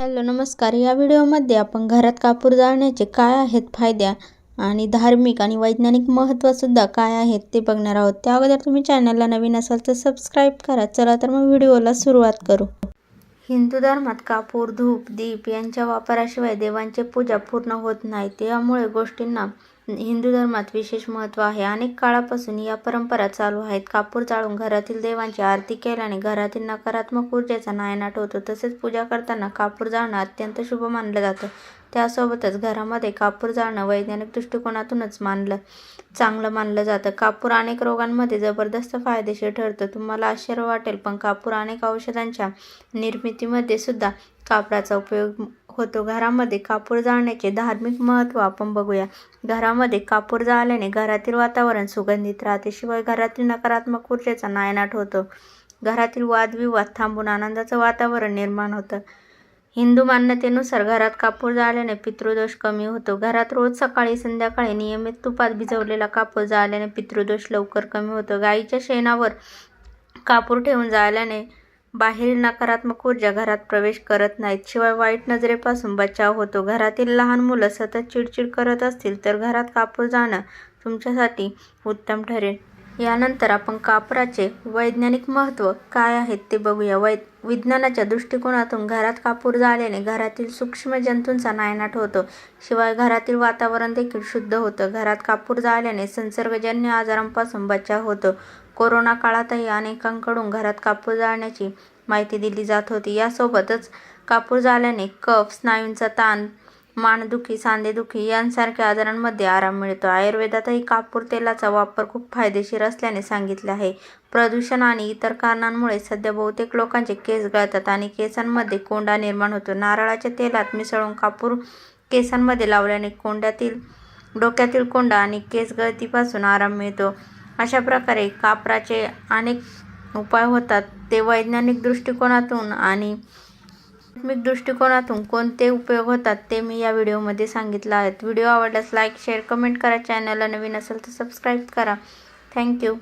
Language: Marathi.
हॅलो नमस्कार. या व्हिडिओमध्ये आपण घरात कापूर जाळण्याचे काय आहेत फायद्या आणि धार्मिक आणि वैज्ञानिक महत्त्वसुद्धा काय आहेत ते बघणार आहोत. त्या अगोदर तुम्ही चॅनलला नवीन असाल तर सबस्क्राईब करा. चला तर मग व्हिडिओला सुरुवात करू. हिंदू धर्मात कापूर धूप दीप यांच्या वापराशिवाय देवांची पूजा पूर्ण होत नाही. त्यामुळे गोष्टींना हिंदू धर्मात विशेष महत्त्व आहे. अनेक काळापासून या परंपरा चालू आहेत. कापूर जाळून घरातील देवांची आरती केल्याने घरातील नकारात्मक ऊर्जेचा नायनाट होतो. तसेच पूजा करताना कापूर जाळणं अत्यंत शुभ मानलं जातं. त्यासोबतच घरामध्ये कापूर जाळणं वैज्ञानिक दृष्टिकोनातूनच मानलं चांगलं मानलं जातं. कापूर अनेक रोगांमध्ये जबरदस्त फायदेशीर ठरतं. तुम्हाला आश्चर्य वाटेल पण कापूर अनेक औषधांच्या निर्मितीमध्ये सुद्धा कापराचा उपयोग होतो. घरामध्ये कापूर जाळण्याचे धार्मिक महत्त्व आपण बघूया. घरामध्ये कापूर जाळल्याने घरातील वातावरण सुगंधित राहते. शिवाय घरातील नकारात्मक ऊर्जेचा नायनाट होतो. घरातील वादविवाद थांबून आनंदाचं वातावरण निर्माण होतं. हिंदू मान्यतेनुसार घरात कापूर जाळल्याने पितृदोष कमी होतो. घरात रोज सकाळी संध्याकाळी नियमित तुपात भिजवलेला कापूर जाळल्याने पितृदोष लवकर कमी होतो. गाईच्या शेणावर कापूर ठेवून जाळल्याने बाहेरील नकारात्मक ऊर्जा घरात प्रवेश करत नाहीत. शिवाय वाईट नजरेपासून बचाव होतो. घरातील लहान मुलं सतत चिडचिड करत असतील तर घरात कापूर जाणं तुमच्यासाठी उत्तम ठरेल. यानंतर आपण कापराचे वैज्ञानिक महत्त्व काय आहेत ते बघूया. वै विज्ञानाच्या दृष्टिकोनातून घरात कापूर जाळल्याने घरातील सूक्ष्म जंतूंचा नायनाट होतो. शिवाय घरातील वातावरण देखील शुद्ध होतं. घरात कापूर जाळल्याने संसर्गजन्य आजारांपासून बचाव होतो. कोरोना काळातही अनेकांकडून घरात कापूर जाळण्याची माहिती दिली जात होती. यासोबतच कापूर जाळल्याने कफ स्नायूंचा ताण मानदुखी सांधेदुखी यांसारख्या आजारांमध्ये आराम मिळतो. आयुर्वेदातही कापूर तेलाचा वापर खूप फायदेशीर असल्याने सांगितले आहे. प्रदूषण आणि इतर कारणांमुळे सध्या बहुतेक लोकांचे केस गळतात आणि केसांमध्ये कोंडा निर्माण होतो. नारळाच्या तेलात मिसळून कापूर केसांमध्ये लावल्याने कोंड्यातील डोक्यातील कोंडा आणि केस गळतीपासून आराम मिळतो. अशा प्रकारे कापराचे अनेक उपाय होतात. ते वैज्ञानिक दृष्टिकोनातून आणि आध्यात्मिक दृष्टिकोनातून कोणते उपयोग होतात ते मी या व्हिडिओमध्ये सांगितलं आहेत. व्हिडिओ आवडल्यास लाईक शेअर कमेंट करा. चॅनलला नवीन असेल तर सबस्क्राईब करा. थँक्यू